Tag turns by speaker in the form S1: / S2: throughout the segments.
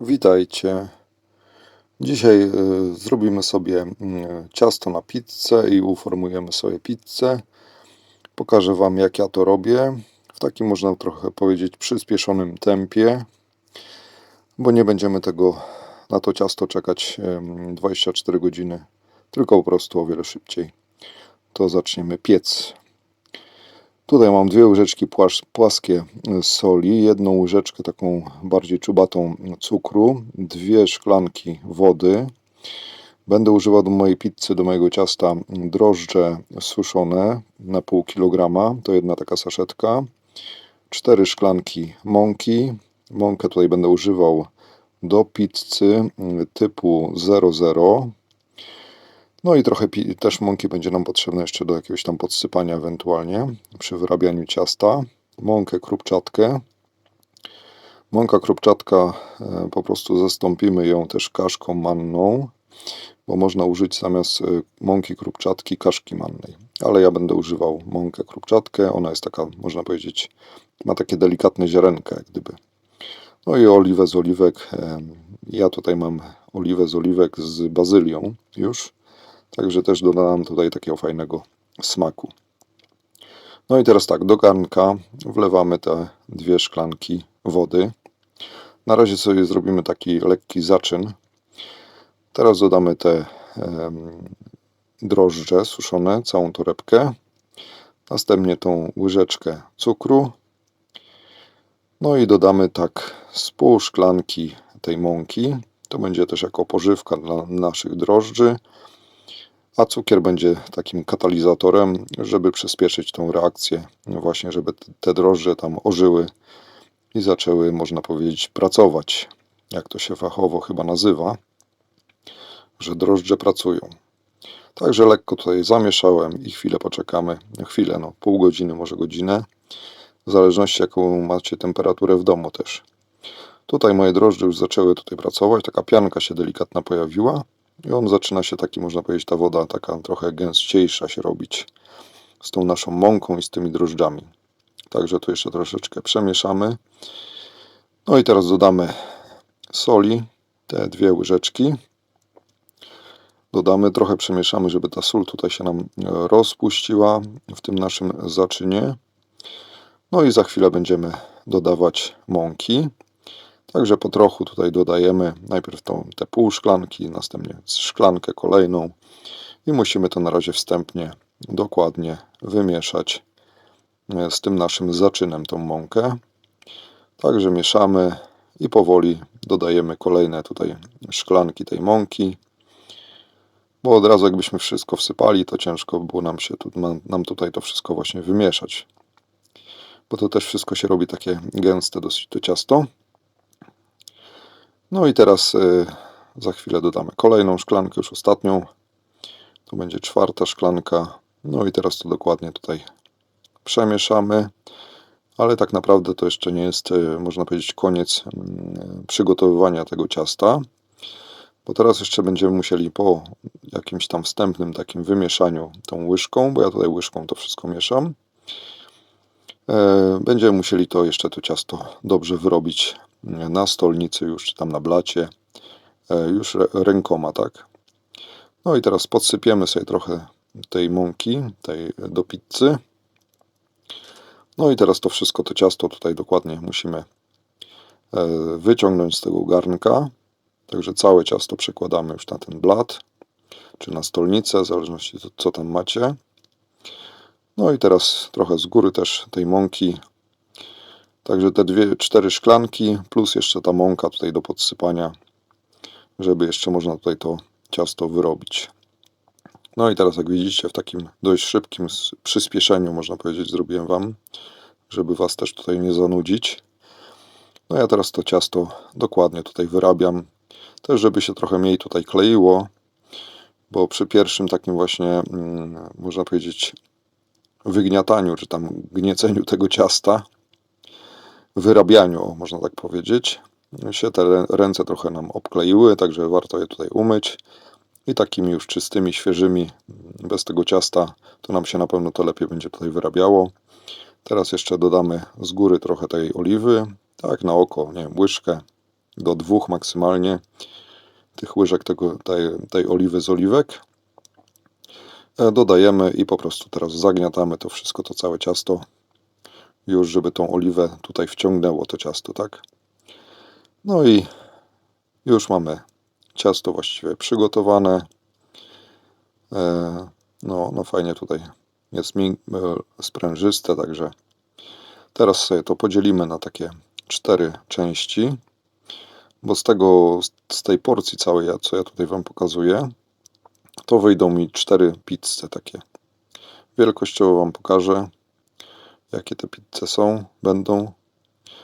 S1: Witajcie. Dzisiaj y, zrobimy sobie y, ciasto na pizzę i uformujemy sobie pizzę. Pokażę Wam, jak ja to robię. W takim, można trochę powiedzieć, przyspieszonym tempie, bo nie będziemy tego na to ciasto czekać y, 24 godziny, tylko po prostu o wiele szybciej. To zaczniemy piec. Tutaj mam dwie łyżeczki płaskie soli, jedną łyżeczkę taką bardziej czubatą cukru, dwie szklanki wody. Będę używał do mojej pizzy, do mojego ciasta drożdże suszone na pół kilograma, to jedna taka saszetka. Cztery szklanki mąki. Mąkę tutaj będę używał do pizzy typu 00. No i trochę też mąki będzie nam potrzebne jeszcze do jakiegoś tam podsypania ewentualnie przy wyrabianiu ciasta. Mąkę krupczatkę. Mąka krupczatka e, po prostu zastąpimy ją też kaszką manną, bo można użyć zamiast e, mąki krupczatki kaszki mannej. Ale ja będę używał mąkę krupczatkę. Ona jest taka, można powiedzieć, ma takie delikatne ziarenka jak gdyby. No i oliwę z oliwek. e, Ja tutaj mam oliwę z oliwek z bazylią już. Także też dodałem tutaj takiego fajnego smaku. No i teraz tak, do garnka wlewamy te dwie szklanki wody. Na razie sobie zrobimy taki lekki zaczyn. Teraz dodamy te drożdże suszone, całą torebkę. Następnie tą łyżeczkę cukru. No i dodamy tak z pół szklanki tej mąki. To będzie też jako pożywka dla naszych drożdży a cukier będzie takim katalizatorem, żeby przyspieszyć tą reakcję, no właśnie, żeby te drożdże tam ożyły i zaczęły, można powiedzieć, pracować, jak to się fachowo chyba nazywa, że drożdże pracują. Także lekko tutaj zamieszałem i chwilę poczekamy, chwilę, no pół godziny, może godzinę, w zależności jaką macie temperaturę w domu też. Tutaj moje drożdże już zaczęły tutaj pracować, taka pianka się delikatna pojawiła. I on zaczyna się taki, można powiedzieć, ta woda taka trochę gęściejsza się robić z tą naszą mąką i z tymi drożdżami. Także tu jeszcze troszeczkę przemieszamy. No i teraz dodamy soli, te dwie łyżeczki. Dodamy, trochę przemieszamy, żeby ta sól tutaj się nam rozpuściła w tym naszym zaczynie. No i za chwilę będziemy dodawać mąki. Także po trochu tutaj dodajemy najpierw tą, te pół szklanki, następnie szklankę kolejną i musimy to na razie wstępnie dokładnie wymieszać e, z tym naszym zaczynem tą mąkę. Także mieszamy i powoli dodajemy kolejne tutaj szklanki tej mąki. Bo od razu jakbyśmy wszystko wsypali, to ciężko było nam się tu, nam tutaj to wszystko właśnie wymieszać. Bo to też wszystko się robi takie gęste dosyć to ciasto. No i teraz y, za chwilę dodamy kolejną szklankę, już ostatnią. To będzie czwarta szklanka. No i teraz to dokładnie tutaj przemieszamy. Ale tak naprawdę to jeszcze nie jest, y, można powiedzieć, koniec mm, przygotowywania tego ciasta. Bo teraz jeszcze będziemy musieli po jakimś tam wstępnym takim wymieszaniu tą łyżką, bo ja tutaj łyżką to wszystko mieszam. E, Będziemy musieli to jeszcze to ciasto dobrze wyrobić na stolnicy już, czy tam na blacie, e, już rę- rękoma, tak? No i teraz podsypiemy sobie trochę tej mąki, tej do pizzy. No i teraz to wszystko, to ciasto tutaj dokładnie musimy e, wyciągnąć z tego garnka. Także całe ciasto przekładamy już na ten blat, czy na stolnicę, w zależności co tam macie. No i teraz trochę z góry też tej mąki. Także te dwie, cztery szklanki, plus jeszcze ta mąka tutaj do podsypania, żeby jeszcze można tutaj to ciasto wyrobić. No i teraz jak widzicie w takim dość szybkim przyspieszeniu, można powiedzieć, zrobiłem Wam, żeby Was też tutaj nie zanudzić. No ja teraz to ciasto dokładnie tutaj wyrabiam, też żeby się trochę mniej tutaj kleiło, bo przy pierwszym takim właśnie, mm, można powiedzieć, wygniataniu, czy tam gnieceniu tego ciasta, wyrabianiu, można tak powiedzieć, się te rę- ręce trochę nam obkleiły, także warto je tutaj umyć. I takimi już czystymi, świeżymi, bez tego ciasta, to nam się na pewno to lepiej będzie tutaj wyrabiało. Teraz jeszcze dodamy z góry trochę tej oliwy, tak na oko, nie wiem, łyżkę, do dwóch maksymalnie tych łyżek tego, tej, tej oliwy z oliwek. E, Dodajemy i po prostu teraz zagniatamy to wszystko, to całe ciasto, już żeby tą oliwę tutaj wciągnęło to ciasto, tak? No i już mamy ciasto właściwie przygotowane. E, No, no fajnie tutaj jest e, sprężyste, także teraz sobie to podzielimy na takie cztery części, bo z tego, z tej porcji całej, co ja tutaj Wam pokazuję, to wyjdą mi cztery pizze takie. Wielkościowo Wam pokażę, jakie te pizze są, będą.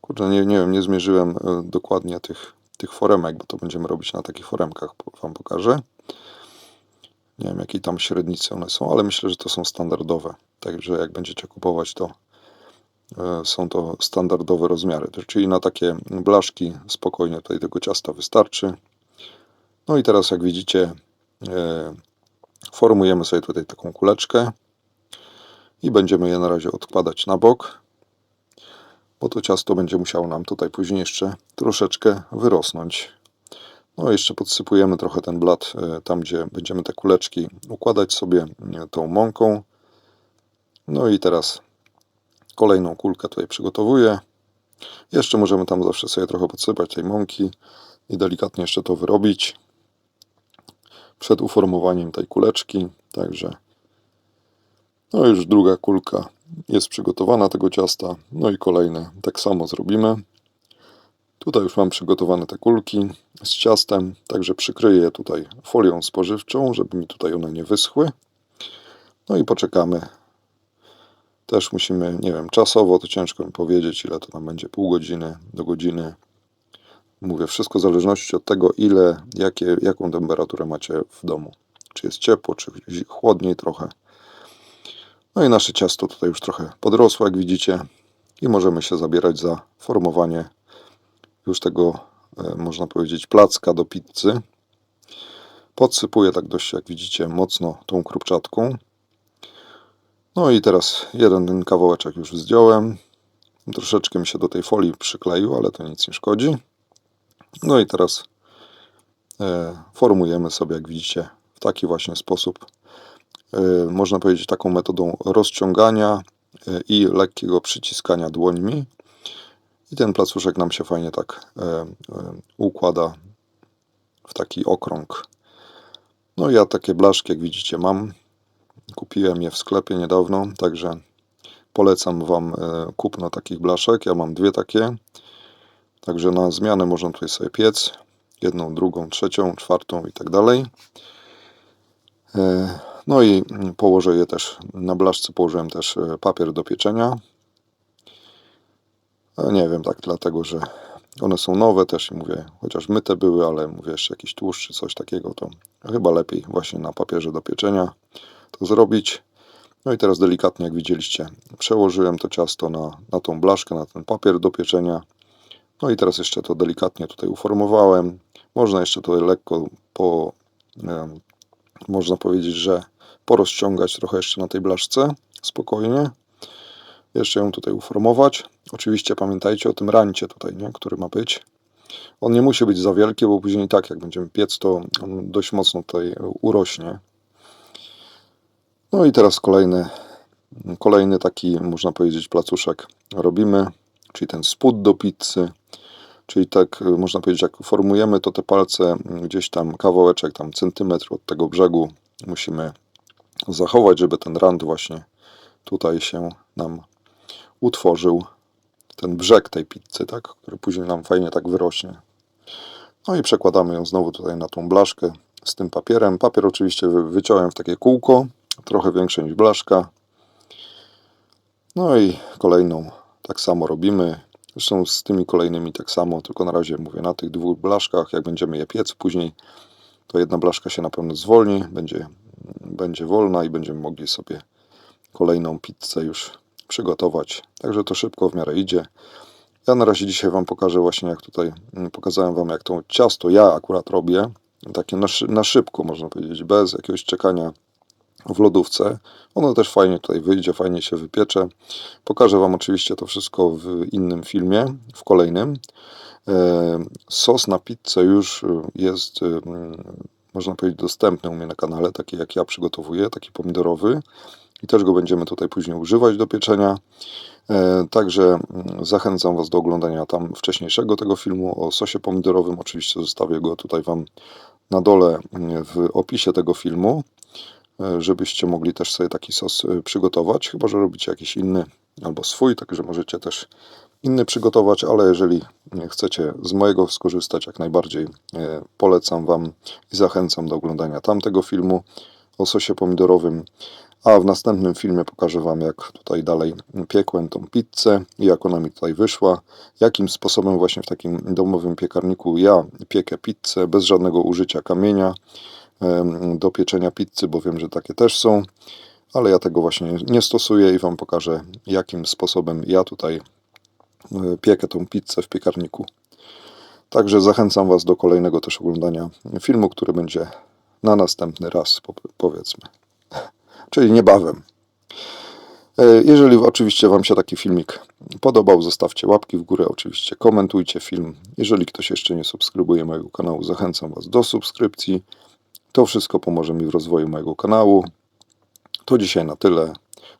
S1: Kurde, nie, nie wiem, nie zmierzyłem e, dokładnie tych, tych foremek, bo to będziemy robić na takich foremkach, Wam pokażę. Nie wiem, jakiej tam średnicy one są, ale myślę, że to są standardowe. Także jak będziecie kupować, to e, są to standardowe rozmiary. Czyli na takie blaszki spokojnie tutaj tego ciasta wystarczy. No i teraz, jak widzicie, e, formujemy sobie tutaj taką kuleczkę i będziemy je na razie odkładać na bok, bo to ciasto będzie musiało nam tutaj później jeszcze troszeczkę wyrosnąć. No jeszcze podsypujemy trochę ten blat e, tam, gdzie będziemy te kuleczki układać sobie e, tą mąką. No i teraz kolejną kulkę tutaj przygotowuję. Jeszcze możemy tam zawsze sobie trochę podsypać tej mąki i delikatnie jeszcze to wyrobić przed uformowaniem tej kuleczki. Także no już druga kulka jest przygotowana tego ciasta. No i kolejne tak samo zrobimy. Tutaj już mam przygotowane te kulki z ciastem, także przykryję je tutaj folią spożywczą, żeby mi tutaj one nie wyschły. No i poczekamy. Też musimy, nie wiem, czasowo to ciężko mi powiedzieć, ile to tam będzie, pół godziny do godziny. Mówię, wszystko w zależności od tego, ile, jakie, jaką temperaturę macie w domu. Czy jest ciepło, czy chłodniej trochę. No i nasze ciasto tutaj już trochę podrosło, jak widzicie. I możemy się zabierać za formowanie już tego, e, można powiedzieć, placka do pizzy. Podsypuję tak dość, jak widzicie, mocno tą krupczatką. No i teraz jeden ten kawałeczek już zdjąłem. Troszeczkę mi się do tej folii przykleił, ale to nic nie szkodzi. No i teraz e, formujemy sobie, jak widzicie, w taki właśnie sposób. E, można powiedzieć taką metodą rozciągania e, i lekkiego przyciskania dłońmi. I ten placuszek nam się fajnie tak e, układa w taki okrąg. No ja takie blaszki, jak widzicie, mam. Kupiłem je w sklepie niedawno, także polecam Wam kupno takich blaszek. Ja mam dwie takie. Także na zmianę można tutaj sobie piec. Jedną, drugą, trzecią, czwartą i tak dalej. E, No i położę je też, na blaszce położyłem też e, papier do pieczenia. A Nie wiem, tak dlatego, że one są nowe też i mówię, chociaż myte były, ale mówię jeszcze jakiś tłuszcz czy coś takiego, to chyba lepiej właśnie na papierze do pieczenia to zrobić. No i teraz delikatnie, jak widzieliście, przełożyłem to ciasto na, na tą blaszkę, na ten papier do pieczenia. No i teraz jeszcze to delikatnie tutaj uformowałem. Można jeszcze to lekko po, można powiedzieć, że porozciągać trochę jeszcze na tej blaszce, spokojnie. Jeszcze ją tutaj uformować. Oczywiście pamiętajcie o tym rancie tutaj, nie? który ma być. On nie musi być za wielki, bo później tak jak będziemy piec, to on dość mocno tutaj urośnie. No i teraz kolejny, kolejny taki, można powiedzieć, placuszek robimy, czyli ten spód do pizzy. Czyli tak, y, można powiedzieć, jak formujemy, to te palce y, gdzieś tam kawałeczek, tam centymetr od tego brzegu musimy zachować, żeby ten rand właśnie tutaj się nam utworzył. Ten brzeg tej pizzy, tak, który później nam fajnie tak wyrośnie. No i przekładamy ją znowu tutaj na tą blaszkę z tym papierem. Papier oczywiście wy- wyciąłem w takie kółko, trochę większe niż blaszka. No i kolejną tak samo robimy. Zresztą z tymi kolejnymi tak samo, tylko na razie mówię na tych dwóch blaszkach. Jak będziemy je piec później, to jedna blaszka się na pewno zwolni, będzie, będzie wolna i będziemy mogli sobie kolejną pizzę już przygotować. Także to szybko w miarę idzie. Ja na razie dzisiaj Wam pokażę właśnie jak tutaj mm, pokazałem Wam jak to ciasto ja akurat robię. Takie na, na szybko można powiedzieć, bez jakiegoś czekania w lodówce. Ono też fajnie tutaj wyjdzie, fajnie się wypiecze. Pokażę Wam oczywiście to wszystko w innym filmie, w kolejnym. E, Sos na pizzę już e, jest, e, mm, można powiedzieć, dostępny u mnie na kanale, taki jak ja przygotowuję, taki pomidorowy. I też go będziemy tutaj później używać do pieczenia. Także mm, zachęcam Was do oglądania tam wcześniejszego tego filmu o sosie pomidorowym. Oczywiście zostawię go tutaj Wam na dole mm, w opisie tego filmu, żebyście mogli też sobie taki sos e, przygotować. Chyba, że robicie jakiś inny albo swój, także możecie też inny przygotować, ale jeżeli chcecie z mojego skorzystać, jak najbardziej e, polecam Wam i zachęcam do oglądania tamtego filmu o sosie pomidorowym. A w następnym filmie pokażę Wam, jak tutaj dalej piekłem tą pizzę i jak ona mi tutaj wyszła. Jakim sposobem właśnie w takim domowym piekarniku ja piekę pizzę bez żadnego użycia kamienia do pieczenia pizzy, bo wiem, że takie też są. Ale ja tego właśnie nie stosuję i Wam pokażę, jakim sposobem ja tutaj e, piekę tą pizzę w piekarniku. Także zachęcam Was do kolejnego też oglądania filmu, który będzie na następny raz, po- powiedzmy czyli niebawem. E, Jeżeli oczywiście Wam się taki filmik podobał, zostawcie łapki w górę, oczywiście komentujcie film. Jeżeli ktoś jeszcze nie subskrybuje mojego kanału, zachęcam Was do subskrypcji. To wszystko pomoże mi w rozwoju mojego kanału. To dzisiaj na tyle.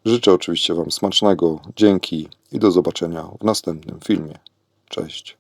S1: Życzę oczywiście Wam smacznego, dzięki i do zobaczenia w następnym filmie. Cześć.